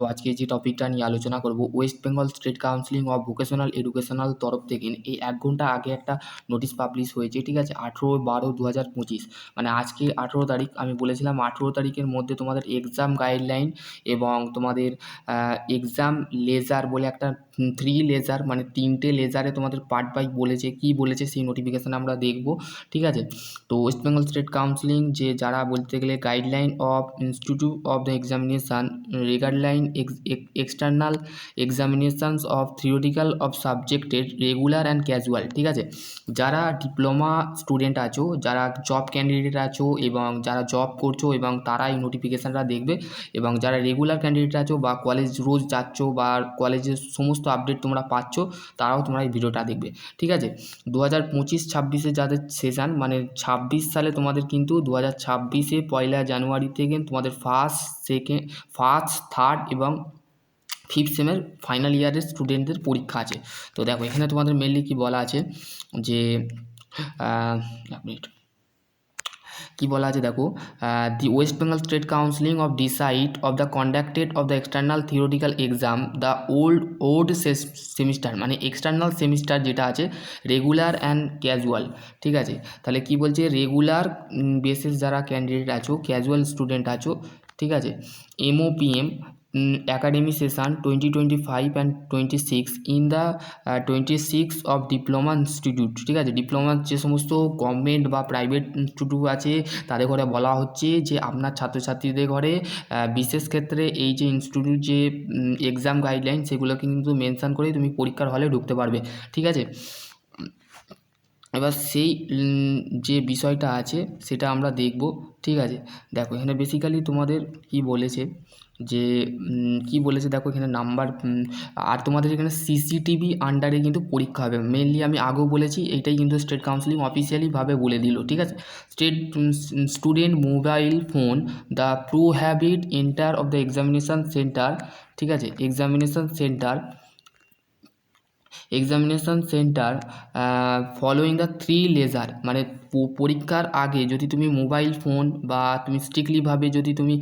তো আজকে যে টপিকটা নিয়ে আলোচনা করব West Bengal state counselling of vocational educational তরফ থেকে, এই এক ঘণ্টা আগে একটা নোটিশ পাবলিশ হয়েছে, ঠিক আছে? আঠেরো বারো দু হাজার পঁচিশ। মানে আজকে আঠেরো তারিখ, আমি বলেছিলাম আঠেরো তারিখের মধ্যে তোমাদের এক্সাম গাইডলাইন এবং তোমাদের এক্সাম লেজার বলে একটা থ্রি লেজার মানে তিনটে লেজারে তোমাদের পার্ট বাই বলেছে, কি বলেছে সেই নোটিফিকেশান আমরা দেখব, ঠিক আছে? তো ওয়েস্ট বেঙ্গল স্টেট কাউন্সিলিং যে যারা বলতে গেলে guideline of institute of the examination regarding external examinations of theoretical of সাবজেক্টের রেগুলার অ্যান্ড ক্যাজুয়াল ঠিক আছে? যারা ডিপ্লোমা স্টুডেন্ট আছো, যারা জব ক্যান্ডিডেট আছো এবং যারা জব করছ এবং তারা এই নোটিফিকেশানটা দেখবে এবং যারা রেগুলার ক্যান্ডিডেট আছো বা কলেজ রোজ যাচ্ছ বা কলেজের সমস্ত আপডেট তোমরা পাচ্ছ, তারাও তোমরা এই ভিডিওটা দেখবে, ঠিক আছে? দু হাজার পঁচিশ ছাব্বিশে যাদের সেশান মানে ছাব্বিশ সালে তোমাদের কিন্তু দু হাজার ছাব্বিশে পয়লা জানুয়ারি থেকে তোমাদের ফার্স্ট সেকেন্ড ফার্স্ট থার্ড এবং ফিফথ সেমের ফাইনাল ইয়ারের স্টুডেন্টদের পরীক্ষা আছে। তো দেখো, এখানে তোমাদের মেনলি কি বলা আছে? যে মিনিট কি বলা আছে দেখো? The West Bengal state counselling of decide of the conducted of the external theoretical exam the old old semester মানে এক্সটার্নাল সেমিস্টার যেটা আছে রেগুলার অ্যান্ড ক্যাজুয়াল ঠিক আছে? তাহলে কি বলছে? রেগুলার বেসিস যারা ক্যান্ডিডেট আছো ক্যাজুয়াল স্টুডেন্ট আছো, ঠিক আছে? MOPM twenty twenty five and twenty six in the twenty six of diploma institute ঠিক আছে? ডিপ্লোমা যে সমস্ত গভর্নমেন্ট বা প্রাইভেট ইনস্টিটিউট আছে, তাদের ঘরে বলা হচ্ছে যে আপনার ছাত্রছাত্রীদের ঘরে বিশেষ ক্ষেত্রে এই যে ইনস্টিটিউট যে এক্সাম গাইডলাইন সেগুলোকে কিন্তু মেনশান করেই তুমি পরীক্ষার হলে ঢুকতে পারবে, ঠিক আছে? এবার সেই যে বিষয়টা আছে সেটা আমরা দেখব, ঠিক আছে? দেখো, এখানে বেসিক্যালি তোমাদের কি বলেছে যে কি বলেছে দেখো এখানে নাম্বার আর তোমাদের এখানে সিসিটিভি আন্ডারে কিন্তু পরীক্ষা হবে। মেনলি আমি আগেও বলেছি এইটাই কিন্তু স্টেট কাউন্সিলিং অফিসিয়ালিভাবে বলে দিল, ঠিক আছে? State student mobile phone the pro habit enter of the examination centre ঠিক আছে? Examination centre examination centre following the three laser মানে পরীক্ষার আগে যদি তুমি মোবাইল ফোন বা তুমি স্ট্রিক্টলিভাবে যদি তুমি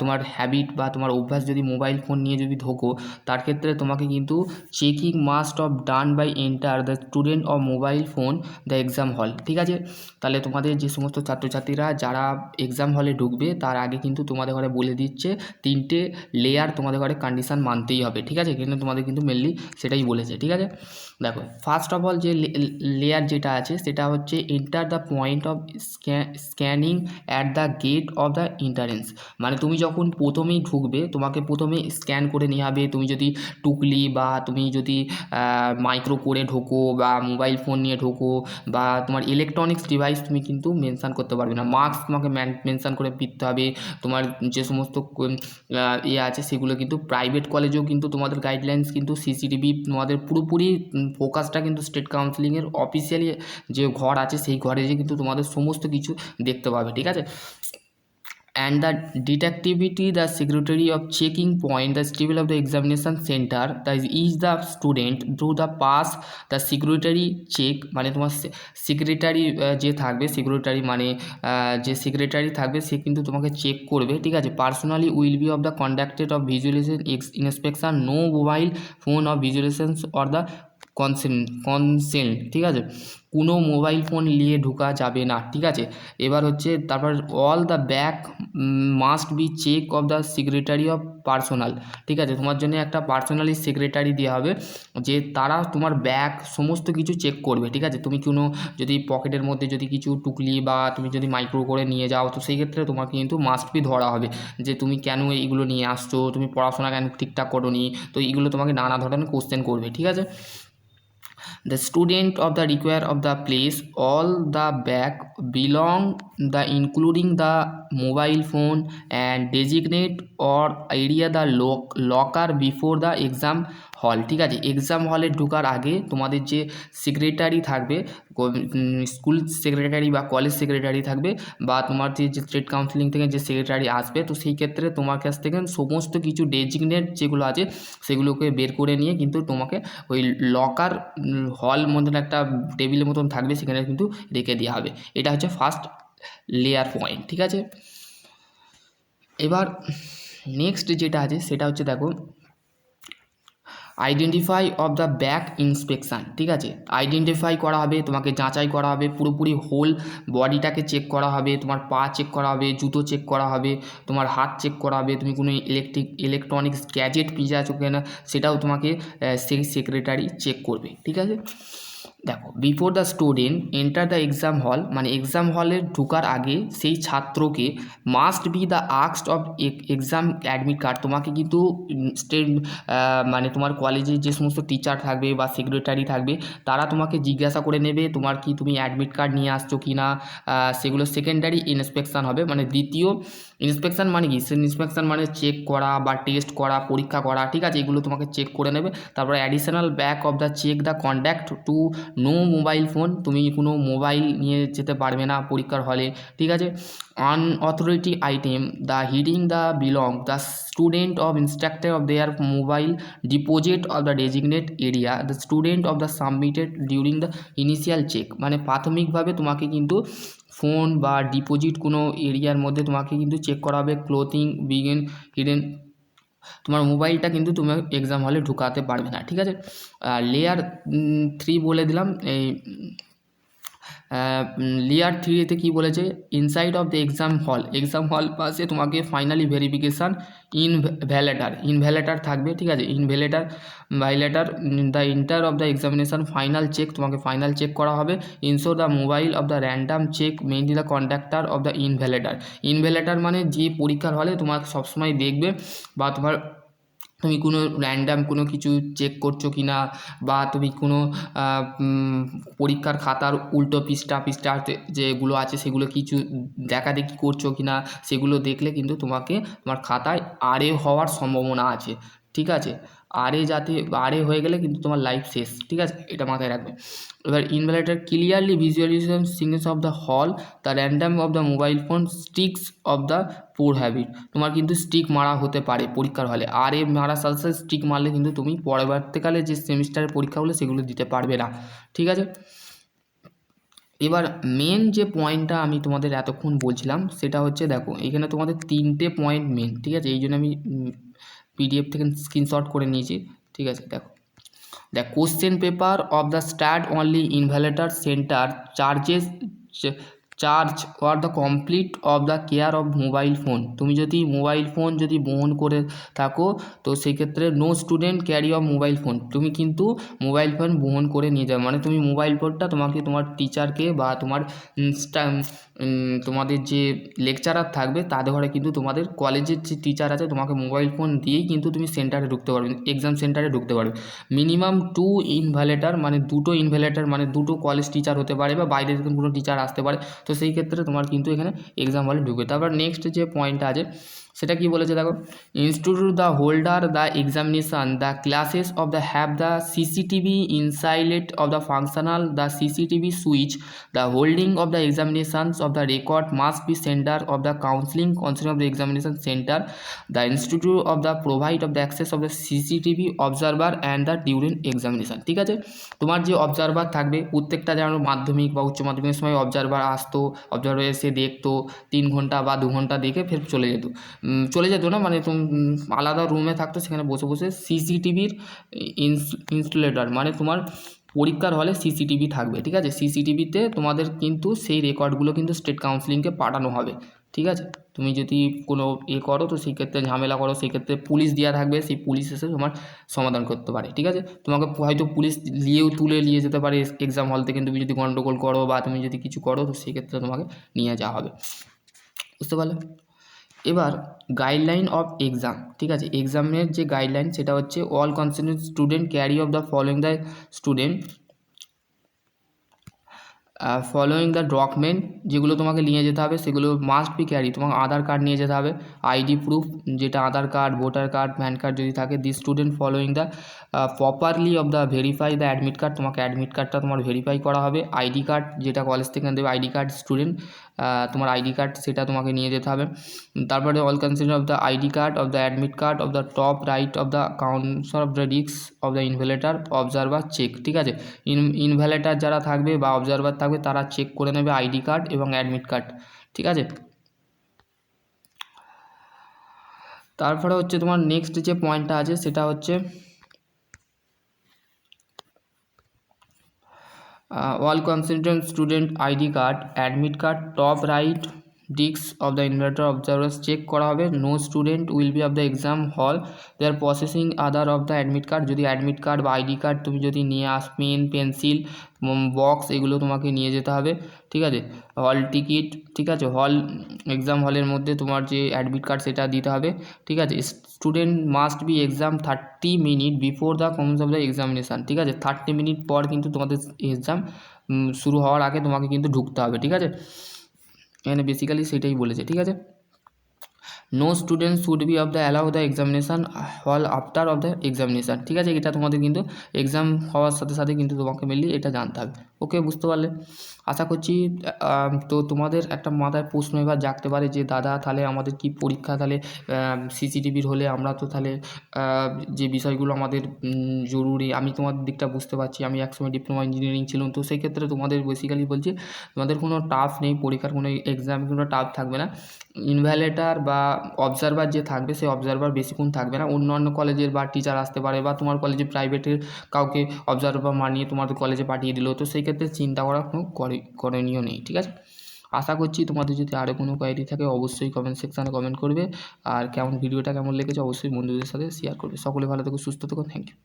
তোমার হ্যাবিট বা তোমার অভ্যাস যদি মোবাইল ফোন নিয়ে যদি ঢোকো, তার ক্ষেত্রে তোমাকে কিন্তু checking must of done by enter the student of mobile phone the exam hall ঠিক আছে? তাহলে তোমাদের যে সমস্ত ছাত্রছাত্রীরা যারা এক্সাম হলে ঢুকবে, তার আগে কিন্তু তোমাদের ঘরে বলে দিচ্ছে, তিনটে লেয়ার তোমাদের ঘরে কন্ডিশান মানতেই হবে, ঠিক আছে? কিন্তু তোমাদের কিন্তু মেনলি সেটাই বলেছে, ঠিক আছে? দেখো ফার্স্ট অফ অল যে লেয়ার যেটা আছে, সেটা হচ্ছে enter the point of scanning at the gate of the entrance মানে তুমি যখন প্রথমেই ঢুকবে, তোমাকে প্রথমে স্ক্যান করে নিয়ে হবে তুমি যদি টুকলি বা তুমি যদি মাইক্রো করে ঢোকো বা মোবাইল ফোন নিয়ে ঢোকো বা তোমার ইলেকট্রনিক্স ডিভাইস তুমি কিন্তু মেনশান করতে পারবে না। মাস্ক তোমাকে মেনশান করে ফিরতে হবে। তোমার যে সমস্ত ইয়ে আছে সেগুলো কিন্তু প্রাইভেট কলেজেও কিন্তু তোমাদের গাইডলাইন্স কিন্তু সিসিটিভি তোমাদের পুরোপুরি ফোকাসটা কিন্তু স্টেট কাউন্সিলিংয়ের অফিসিয়ালি যে ঘর আছে সেই ঘরে যে কিন্তু তোমাদের সমস্ত কিছু দেখতে পাবে, ঠিক আছে? And the detectivity, the secretary of checking point, the stable of the examination center that is the student, through the pass, the secretary check মানে তোমার সেক্রেটারি যে থাকবে সেক্রেটারি মানে যে সেক্রেটারি থাকবে, সে কিন্তু তোমাকে চেক করবে, ঠিক আছে? Personally will be of the conducted of visualisation inspection no mobile phone of visualisation or the consent consent ঠিক আছে? কোনো মোবাইল ফোন নিয়ে ঢোকা যাবে না, ঠিক আছে? এবার হচ্ছে তারপর all the back must be check of the secretary of personal ঠিক আছে? তোমার জন্য একটা পার্সোনালি সেক্রেটারি দেওয়া হবে, যে তারা তোমার ব্যাগ সমস্ত কিছু চেক করবে, ঠিক আছে? তুমি কোনো যদি পকেটের মধ্যে যদি কিছু টুকলি বা তুমি যদি মাইক্রো করে নিয়ে যাও, তো সেই ক্ষেত্রে তোমাকে কিন্তু মাস্ট বি ধরা হবে, যে তুমি কেন এইগুলো নিয়ে আসছো, তুমি পড়াশোনা কেন ঠিকঠাক করো নি তো এইগুলো তোমাকে নানা ধরনের কোশ্চেন করবে, ঠিক আছে? The student of the require of the place all the back belong the including the mobile phone and designate or area the lock, locker before the exam হল ঠিক আছে? এক্সাম হলে ঢোকার আগে তোমাদের যে সেক্রেটারি থাকবে স্কুল সেক্রেটারি বা কলেজ সেক্রেটারি থাকবে বা তোমার যে স্টেট কাউন্সিলিং থেকে যে সেক্রেটারি আসবে, তো সেই ক্ষেত্রে তোমার কাছ থেকে সমস্ত কিছু ডেজিগনেট যেগুলো আছে, সেগুলোকে বের করে নিয়ে কিন্তু তোমাকে ওই লকার হল মতন একটা টেবিলের মতন থাকবে, সেখানে কিন্তু রেখে দেওয়া হবে। এটা হচ্ছে ফার্স্ট লেয়ার পয়েন্ট ঠিক আছে? এবার নেক্সট যেটা আছে, সেটা হচ্ছে দেখো identify of the back inspection ঠিক আছে? আইডেন্টিফাই করা হবে, তোমাকে যাচাই করা হবে, পুরোপুরি হোল বডিটাকে চেক করা হবে, তোমার পা চেক করা হবে, জুতো চেক করা হবে, তোমার হাত চেক করা হবে, তুমি কোনো ইলেকট্রিক ইলেকট্রনিক্স গ্যাজেট পিজে আছো কিনা, সেটাও তোমাকে সেই সেক্রেটারি চেক করবে, ঠিক আছে? দেখো before the student enter the exam hall মানে এক্সাম হলে ঢোকার আগে সেই ছাত্রকে মাস্ট বি দ্য আক্সড অফ এক্সাম অ্যাডমিট কার্ড তোমাকে কিন্তু স্টেট মানে তোমার কলেজে যে সমস্ত টিচার থাকবে বা সেক্রেটারি থাকবে, তারা তোমাকে জিজ্ঞাসা করে নেবে তোমার কি তুমি অ্যাডমিট কার্ড নিয়ে আসছো কি না। সেগুলো সেকেন্ডারি ইন্সপেকশান হবে। মানে দ্বিতীয় ইন্সপেকশান মানে কি? ইন্সপেকশান মানে চেক করা বা টেস্ট করা, পরীক্ষা করা, ঠিক আছে? এগুলো তোমাকে চেক করে নেবে। তারপরে additional back of the check the conduct to no mobile phone তুমি কোনো মোবাইল নিয়ে যেতে পারবে না পরীক্ষার হলে, ঠিক আছে? Unauthorised item the hiding the belong the student of instructor of their mobile deposit of the designate area the student of the submitted during the initial check মানে প্রাথমিকভাবে তোমাকে কিন্তু ফোন বা ডিপোজিট কোনো এরিয়ার মধ্যে তোমাকে কিন্তু চেক করা হবে ক্লোথিং বিগেন হিডেন তোমার মোবাইলটা কিন্তু তুমি এক্সাম হলে ঢুকাতে পারবে না, ঠিক আছে? লেয়ার থ্রি বলে দিলাম, এই লেয়ার থ্রিতে কী বলেছে? Inside of the exam hall exam hall পাশে তোমাকে finally verification invigilator invigilator থাকবে, ঠিক আছে? Invigilator violator the inter of the examination final check তোমাকে ফাইনাল চেক করা হবে। Ensure the mobile of the random check mainly the conductor of the invigilator invigilator মানে যে পরীক্ষার হলে তোমার সবসময় দেখবে বা তোমার তুমি কোনো র্যান্ডাম কোনো কিছু চেক করছ কি না বা তুমি কোনো পরীক্ষার খাতার উল্টো পৃষ্ঠা পিস্টা যেগুলো আছে সেগুলো কিছু দেখাদেখি করছ কি না সেগুলো দেখলে কিন্তু তোমাকে, তোমার খাতায় আরে হওয়ার সম্ভাবনা আছে, ঠিক আছে? আরে যাতে আরে হয়ে গেলে কিন্তু তোমার লাইফ শেষ, ঠিক আছে? এটা মাথায় রাখবে। এবার invigilator clearly visualisation signs of the hall the random of the mobile phone sticks of the poor habit তোমার কিন্তু স্টিক মারা হতে পারে পরীক্ষার হলে। আর এ মারার সাথে সাথে স্টিক মারলে কিন্তু তুমি পরবর্তীকালে যে সেমিস্টারের পরীক্ষাগুলো, সেগুলো দিতে পারবে না। ঠিক আছে? এবার মেন যে পয়েন্টটা আমি তোমাদের এতক্ষণ বলছিলাম, সেটা হচ্ছে দেখো, এখানে তোমাদের তিনটে পয়েন্ট মেন ঠিক আছে? এই জন্য আমি পিডিএফ থেকে স্ক্রিনশট করে নিয়েছি, ঠিক আছে, দেখো। The question paper of the stat only invigilator centre charges charge for the complete of the care of mobile phone তুমি যদি মোবাইল ফোন যদি বহন করে থাকো, তো সেই ক্ষেত্রে no student carry of mobile phone তুমি কিন্তু মোবাইল ফোন বহন করে নিয়ে যাবে। মানে তুমি মোবাইল ফোনটা তোমাকে তোমার টিচারকে বা তোমার তোমাদের যে লেকচারার থাকবে তাদের ঘরে কিন্তু তোমাদের কলেজের যে টিচার আছে, তোমাকে মোবাইল ফোন দিয়েই কিন্তু তুমি সেন্টারে ঢুকতে পারবে এক্সাম সেন্টারে ঢুকতে পারবে। মিনিমাম টু ইনভ্যালেটার মানে দুটো ইনভ্যালেটার মানে দুটো কলেজ টিচার হতে পারে বা বাইরে থেকে কোনো টিচার আসতে পারে। তো সেই ক্ষেত্রে তোমার কিন্তু এখানে এক্সাম হলে ঢুকবে। তারপর নেক্সট যে পয়েন্টটা আছে সেটা কি বলেছে? দেখো institute the holder the examination the classes of the have the CCTV insulate of the functional the CCTV switch the holding of the examinations of the record must be centre of the counselling counselling of the examination centre the institute of the provide of the access of the CCTV observer and the during examination ঠিক আছে? তোমার যে observer থাকবে, প্রত্যেকটা যেমন মাধ্যমিক বা উচ্চ মাধ্যমিকের সময় অবজারভার আসতো অবজারভার এসে দেখতো, তিন ঘণ্টা বা দু ঘণ্টা দেখে ফের চলে যেত। চলে যেত না মানে তুমি আলাদা রুমে থাকতো, সেখানে বসে বসে সিসিটিভির ইনস্টলেটর মানে তোমার পরীক্ষার হলে সিসিটিভি থাকবে, ঠিক আছে? সিসিটিভিতে তোমাদের কিন্তু সেই রেকর্ডগুলো কিন্তু স্টেট কাউন্সিলিংকে পাঠানো হবে, ঠিক আছে? তুমি যদি কোনো এ করো, তো সেই ক্ষেত্রে ঝামেলা করো, সেই ক্ষেত্রে পুলিশ দেওয়া থাকবে, সেই পুলিশ এসে তোমার সমাধান করতে পারে, ঠিক আছে? তোমাকে হয়তো পুলিশ নিয়েও তুলে নিয়ে যেতে পারে এক্সাম হল থেকে তুমি যদি গন্ডগোল করো বা তুমি যদি কিছু করো, তো সেই ক্ষেত্রে তোমাকে নিয়ে যাওয়া হবে, বুঝতে পারলে? এবার গাইডলাইন অফ এক্সাম ঠিক আছে? এক্সামের যে গাইডলাইন সেটা হচ্ছে all consent student carry of the following the student following the document যেগুলো তোমাকে নিয়ে যেতে হবে, সেগুলো মাস্ট বি ক্যারি তোমাকে আধার কার্ড নিয়ে যেতে হবে আইডি প্রুফ যেটা Aadhaar card voter card PAN card যদি থাকে the student following the properly of the verify the admit card তোমাকে অ্যাডমিট কার্ডটা তোমার ভেরিফাই করা হবে আইডি কার্ড যেটা কলেজ থেকে দেবে আইডি কার্ড স্টুডেন্ট তোমার আইডি কার্ড সেটা তোমাকে নিয়ে যেতে হবে। তারপরে all consent of the ID card of the admit card of the top right of the council of the risks of the invigilator observer check ঠিক আছে? ইন ইনভ্যালেটার যারা থাকবে বা অবজারভার থাকবে, তারা চেক করে নেবে আইডি কার্ড এবং অ্যাডমিট কার্ড ঠিক আছে? তারপরে হচ্ছে তোমার নেক্সট যে পয়েন্টটা আছে, সেটা হচ্ছে all concentrate student ID card admit card top right. Disk of the inverter observers check করা হবে। No student will be of the exam hall they are processing other of the admit card যদি admit card বা ID card তুমি যদি নিয়ে আস pen pencil box এগুলো তোমাকে নিয়ে যেতে হবে। ঠিক আছে? হল টিকিট ঠিক আছে? হল এক্সাম হলের মধ্যে তোমার যে অ্যাডমিট কার্ড সেটা দিতে হবে। ঠিক আছে? Student must be exam thirty minute before the commence of the examination ঠিক আছে? থার্টি মিনিট পর কিন্তু তোমাদের এক্সাম শুরু হওয়ার আগে তোমাকে কিন্তু ঢুকতে হবে। ঠিক আছে? এখানে বেসিক্যালি সেটাই বলেছে, ঠিক আছে? No student should be of the allow the examination hall after of the examination ঠিক আছে? এটা তোমাদের কিন্তু এক্সাম হওয়ার সাথে সাথে কিন্তু তোমাকে মেনলি এটা জানতে হবে ওকে বুঝতে পারলে? আশা করছি তো তোমাদের একটা মাথায় প্রশ্ন এবার জাগতে পারে যে, দাদা, তাহলে আমাদের কি পরীক্ষা? তাহলে সিসিটিভির হলে আমরা তো তাহলে যে বিষয়গুলো আমাদের জরুরি, আমি তোমাদের দিকটা বুঝতে পারছি, আমি একসময় ডিপ্লোমা ইঞ্জিনিয়ারিং ছিলাম। তো সেই ক্ষেত্রে তোমাদের বেসিক্যালি বলছি, তোমাদের কোনো টাফ নেই, পরীক্ষার কোনো এক্সাম কোনো টাফ থাকবে না। ইনভ্যালেটার বা অবজারভার যে থাকবে সেই অবজারভার বেশিক্ষণ থাকবে না। অন্য অন্য কলেজের বা টিচার আসতে পারে বা তোমার কলেজে প্রাইভেটের কাউকে অবজারভার মানিয়ে তোমাদের কলেজে পাঠিয়ে দিল। তো সেই ক্ষেত্রে চিন্তা করার কোনো করে- করণীয় নেই, ঠিক আছে? আশা করছি তোমাদের যদি আরও কোনো কোয়ারি থাকে অবশ্যই কমেন্ট সেকশানে কমেন্ট করবে। আর কেমন ভিডিওটা কেমন লেগেছে অবশ্যই বন্ধুদের সাথে শেয়ার করবে। সকলে ভালো থেকো, সুস্থ থেকো থ্যাংক ইউ